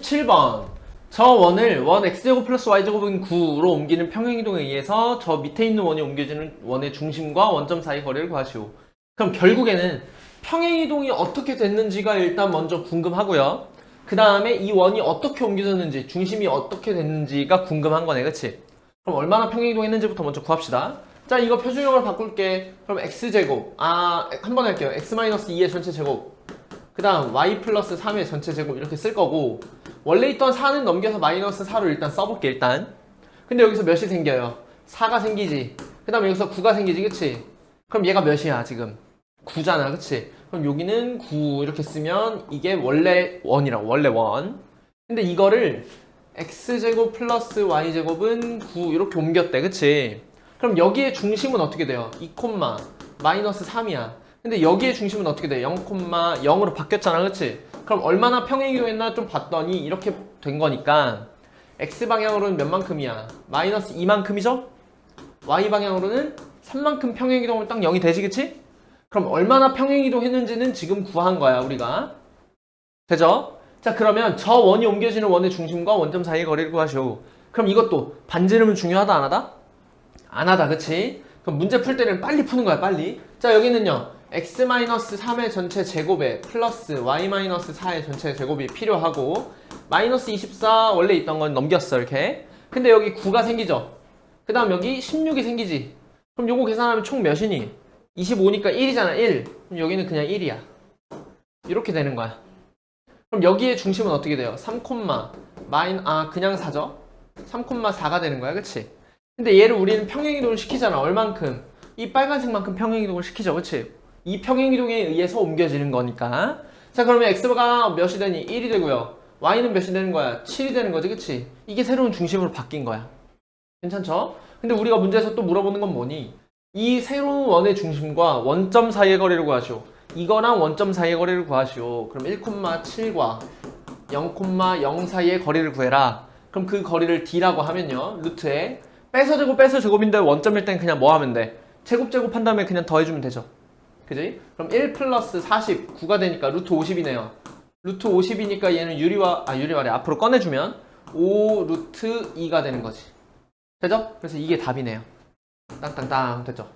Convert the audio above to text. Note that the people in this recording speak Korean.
17번. 저 원을 원 x제곱 플러스 y제곱은 9로 옮기는 평행이동에 의해서 저 밑에 있는 원이 옮겨지는 원의 중심과 원점 사이 거리를 구하시오. 그럼 결국에는 평행이동이 어떻게 됐는지가 일단 먼저 궁금하고요. 그 다음에 이 원이 어떻게 옮겨졌는지, 중심이 어떻게 됐는지가 궁금한 거네, 그치? 그럼 얼마나 평행이동했는지부터 먼저 구합시다. 자, 이거 표준형을 바꿀게. 그럼 x제곱. 아, 한 번 할게요. x-2의 전체 제곱. 그 다음 y 플러스 3의 전체 제곱 이렇게 쓸 거고 원래 있던 4는 넘겨서 마이너스 4로 일단 써볼게 일단 근데 여기서 몇이 생겨요? 4가 생기지 그 다음에 여기서 9가 생기지 그치? 그럼 얘가 몇이야 지금? 9잖아 그치? 그럼 여기는 9 이렇게 쓰면 이게 원래 원이라고 원래 원 근데 이거를 x제곱 플러스 y제곱은 9 이렇게 옮겼대 그치? 그럼 여기에 중심은 어떻게 돼요? 2 콤마 마이너스 3이야 근데 여기에 중심은 어떻게 돼? 0, 0으로 바뀌었잖아, 그치? 그럼 얼마나 평행이동했나 좀 봤더니 이렇게 된 거니까 x방향으로는 몇 만큼이야? 마이너스 2만큼이죠? y방향으로는 3만큼 평행이동을 딱 0이 되지, 그치? 그럼 얼마나 평행이동 했는지는 지금 구한 거야, 우리가. 되죠? 자, 그러면 저 원이 옮겨지는 원의 중심과 원점 사이의 거리를 구하시오. 그럼 이것도 반지름은 중요하다, 안 하다? 안 하다, 그치? 그럼 문제 풀 때는 빨리 푸는 거야, 빨리. 자, 여기는요. X-3의 전체 제곱에 플러스 y-4의 전체 제곱이 필요하고 마이너스 24 원래 있던 건 넘겼어 이렇게 근데 여기 9가 생기죠 그 다음 여기 16이 생기지 그럼 요거 계산하면 총 몇이니? 25니까 1이잖아 1 그럼 여기는 그냥 1이야 이렇게 되는 거야 그럼 여기에 중심은 어떻게 돼요? 3, 마인 아 그냥 4죠 3,4가 되는 거야 그치? 근데 얘를 우리는 평행이동을 시키잖아 얼만큼? 이 빨간색만큼 평행이동을 시키죠 그치? 이 평행이동에 의해서 옮겨지는 거니까 자 그러면 x가 몇이 되니? 1이 되고요 y는 몇이 되는 거야? 7이 되는 거지 그치? 이게 새로운 중심으로 바뀐 거야 괜찮죠? 근데 우리가 문제에서 또 물어보는 건 뭐니? 이 새로운 원의 중심과 원점 사이의 거리를 구하시오 이거랑 원점 사이의 거리를 구하시오 그럼 1,7과 0,0 사이의 거리를 구해라 그럼 그 거리를 d라고 하면요 루트에 빼서 제곱 빼서 제곱인데 원점일 땐 그냥 뭐 하면 돼? 제곱 제곱 한 다음에 그냥 더해주면 되죠 그지? 그럼 1 플러스 40, 9가 되니까 루트 50이네요. 루트 50이니까 얘는 유리와, 아, 유리와래 앞으로 꺼내주면 5 루트 2가 되는 거지. 되죠? 그래서 이게 답이네요. 땅땅땅 됐죠?